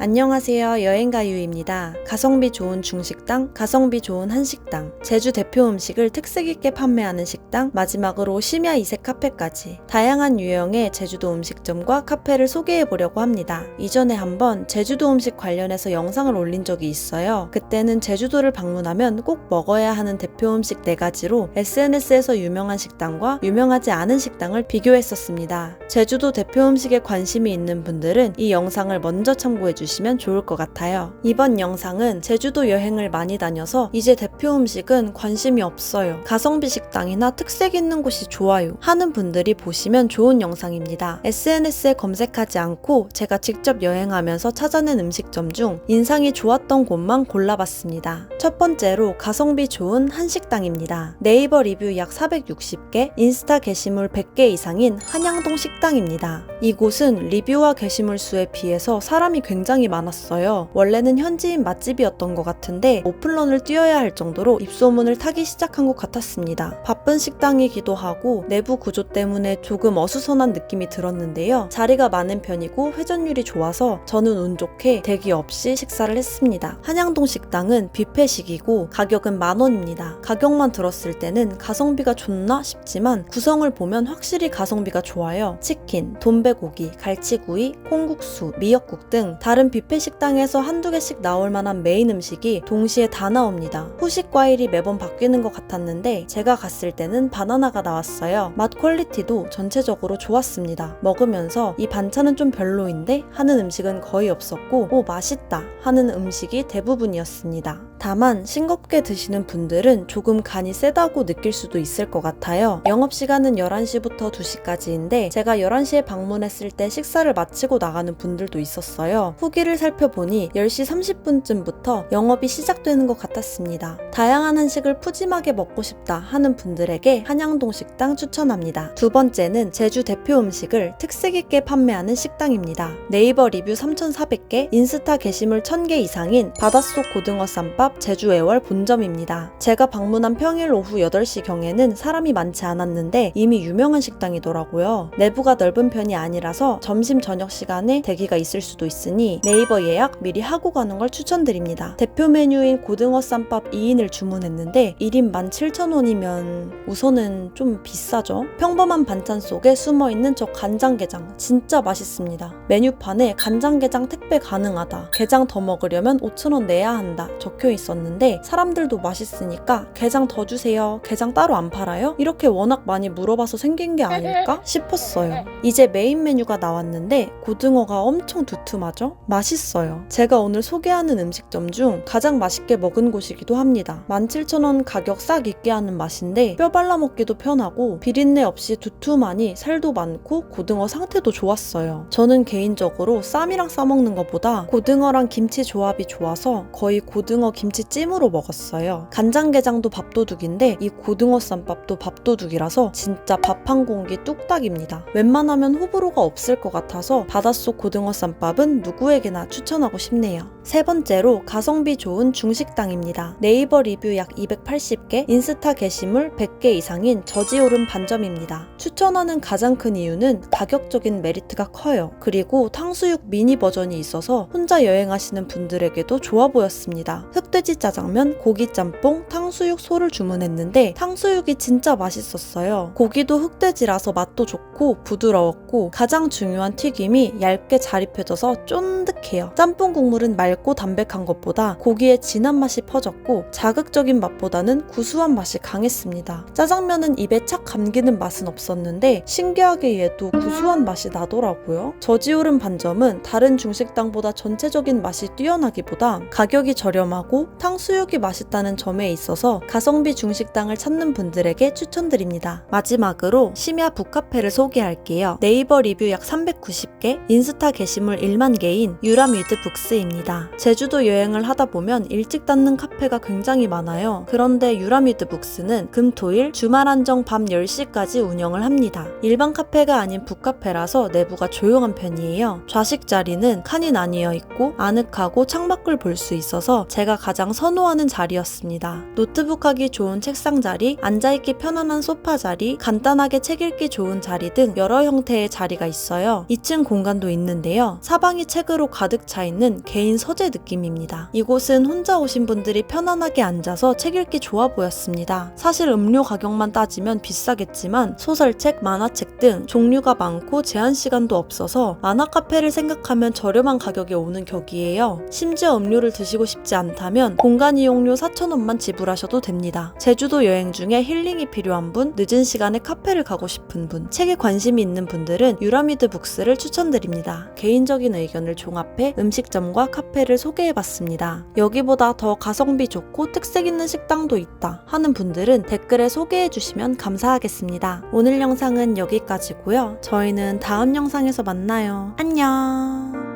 안녕하세요. 여행가유입니다. 가성비 좋은 중식당, 가성비 좋은 한식당, 제주 대표 음식을 특색 있게 판매하는 식당, 마지막으로 심야 이색 카페까지 다양한 유형의 제주도 음식점과 카페를 소개해 보려고 합니다. 이전에 한번 제주도 음식 관련해서 영상을 올린 적이 있어요. 그때는 제주도를 방문하면 꼭 먹어야 하는 대표 음식 4가지로 SNS에서 유명한 식당과 유명하지 않은 식당을 비교했었습니다. 제주도 대표 음식에 관심이 있는 분들은 이 영상을 먼저 참고해 주시 면 좋을 것 같아요. 이번 영상은 제주도 여행을 많이 다녀서 이제 대표 음식은 관심이 없어요. 가성비 식당이나 특색 있는 곳이 좋아요. 하는 분들이 보시면 좋은 영상입니다. SNS에 검색하지 않고 제가 직접 여행하면서 찾아낸 음식점 중 인상이 좋았던 곳만 골라봤습니다. 첫 번째로 가성비 좋은 한식당입니다. 네이버 리뷰 약 460개, 인스타 게시물 100개 이상인 한양동 식당입니다. 이곳은 리뷰와 게시물 수에 비해서 사람이 굉장히 많았어요. 원래는 현지인 맛집이었던 것 같은데 오픈런을 뛰어야 할 정도로 입소문을 타기 시작한 것 같았습니다. 바쁜 식당이기도 하고 내부 구조 때문에 조금 어수선한 느낌이 들었는데요. 자리가 많은 편이고 회전율이 좋아서 저는 운 좋게 대기 없이 식사를 했습니다. 한양동 식당은 뷔페식이고 가격은 만 원입니다. 가격만 들었을 때는 가성비가 좋나 싶지만 구성을 보면 확실히 가성비가 좋아요. 치킨, 돈베고기, 갈치구이, 콩국수, 미역국 등 다른 뷔페 식당에서 한두 개씩 나올 만한 메인 음식이 동시에 다 나옵니다. 후식 과일이 매번 바뀌는 것 같았는데 제가 갔을 때는 바나나가 나왔어요. 맛 퀄리티도 전체적으로 좋았습니다. 먹으면서 이 반찬은 좀 별로인데 하는 음식은 거의 없었고 오 맛있다 하는 음식이 대부분이었습니다. 다만 싱겁게 드시는 분들은 조금 간이 세다고 느낄 수도 있을 것 같아요. 영업시간은 11시부터 2시까지인데 제가 11시에 방문했을 때 식사를 마치고 나가는 분들도 있었어요. 후기 를 살펴보니 10시 30분쯤부터 영업이 시작되는 것 같았습니다. 다양한 한식을 푸짐하게 먹고 싶다 하는 분들에게 한양동 식당 추천합니다. 두 번째는 제주 대표 음식을 특색 있게 판매하는 식당입니다. 네이버 리뷰 3,400개, 인스타 게시물 1,000개 이상인 바닷속 고등어 쌈밥 제주 애월 본점입니다. 제가 방문한 평일 오후 8시경에는 사람이 많지 않았는데 이미 유명한 식당이더라고요. 내부가 넓은 편이 아니라서 점심 저녁 시간에 대기가 있을 수도 있으니 네이버 예약 미리 하고 가는 걸 추천드립니다. 대표 메뉴인 고등어 쌈밥 2인을 주문했는데 1인 17,000원이면 우선은 좀 비싸죠? 평범한 반찬 속에 숨어 있는 저 간장게장 진짜 맛있습니다. 메뉴판에 간장게장 택배 가능하다. 게장 더 먹으려면 5,000원 내야 한다. 적혀 있었는데 사람들도 맛있으니까 게장 더 주세요. 게장 따로 안 팔아요? 이렇게 워낙 많이 물어봐서 생긴 게 아닐까 싶었어요. 이제 메인 메뉴가 나왔는데 고등어가 엄청 두툼하죠? 맛있어요. 제가 오늘 소개하는 음식점 중 가장 맛있게 먹은 곳이기도 합니다. 17,000원 가격 싹 있게 하는 맛인데 뼈 발라 먹기도 편하고 비린내 없이 두툼하니 살도 많고 고등어 상태도 좋았어요. 저는 개인적으로 쌈이랑 싸먹는 것보다 고등어랑 김치 조합이 좋아서 거의 고등어 김치찜으로 먹었어요. 간장게장도 밥도둑인데 이 고등어 쌈밥도 밥도둑이라서 진짜 밥 한 공기 뚝딱입니다. 웬만하면 호불호가 없을 것 같아서 바닷속 고등어 쌈밥은 누구에게 나 추천하고 싶네요. 세 번째로 가성비 좋은 중식당입니다. 네이버 리뷰 약 280개, 인스타 게시물 100개 이상인 저지오른 반점입니다. 추천하는 가장 큰 이유는 가격적인 메리트가 커요. 그리고 탕수육 미니 버전이 있어서 혼자 여행하시는 분들에게도 좋아 보였습니다. 흑돼지 짜장면, 고기 짬뽕, 탕수육 소를 주문했는데 탕수육이 진짜 맛있었어요. 고기도 흑돼지라서 맛도 좋고 부드러웠고 가장 중요한 튀김이 얇게 자립해져서 쫀득 해요. 짬뽕 국물은 맑고 담백한 것보다 고기의 진한 맛이 퍼졌고 자극적인 맛보다는 구수한 맛이 강했습니다. 짜장면은 입에 착 감기는 맛은 없었는데 신기하게 얘도 구수한 맛이 나더라고요. 저지오른 반점은 다른 중식당보다 전체적인 맛이 뛰어나기보다 가격이 저렴하고 탕수육이 맛있다는 점에 있어서 가성비 중식당을 찾는 분들에게 추천드립니다. 마지막으로 심야 북카페를 소개할게요. 네이버 리뷰 약 390개, 인스타 게시물 1만 개인 유라뮤드 북스입니다. 제주도 여행을 하다 보면 일찍 닫는 카페가 굉장히 많아요. 그런데 유라뮤드 북스는 금, 토, 일 주말 한정 밤 10시까지 운영을 합니다. 일반 카페가 아닌 북카페라서 내부가 조용한 편이에요. 좌식 자리는 칸이 나뉘어 있고 아늑하고 창밖을 볼 수 있어서 제가 가장 선호하는 자리였습니다. 노트북 하기 좋은 책상 자리, 앉아있기 편안한 소파 자리, 간단하게 책 읽기 좋은 자리 등 여러 형태의 자리가 있어요. 2층 공간도 있는데요. 사방이 책으로 가득 차 있는 개인 서재 느낌입니다. 이곳은 혼자 오신 분들이 편안하게 앉아서 책 읽기 좋아 보였습니다. 사실 음료 가격만 따지면 비싸겠지만 소설책, 만화책 등 종류가 많고 제한 시간도 없어서 만화 카페를 생각하면 저렴한 가격에 오는 격이에요. 심지어 음료를 드시고 싶지 않다면 공간 이용료 4,000원만 지불하셔도 됩니다. 제주도 여행 중에 힐링이 필요한 분, 늦은 시간에 카페를 가고 싶은 분, 책에 관심이 있는 분들은 유라미드 북스를 추천드립니다. 개인적인 의견을 종합해 음식점과 카페를 소개해봤습니다. 여기보다 더 가성비 좋고 특색 있는 식당도 있다 하는 분들은 댓글에 소개해주시면 감사하겠습니다. 오늘 영상은 여기까지고요. 저희는 다음 영상에서 만나요. 안녕.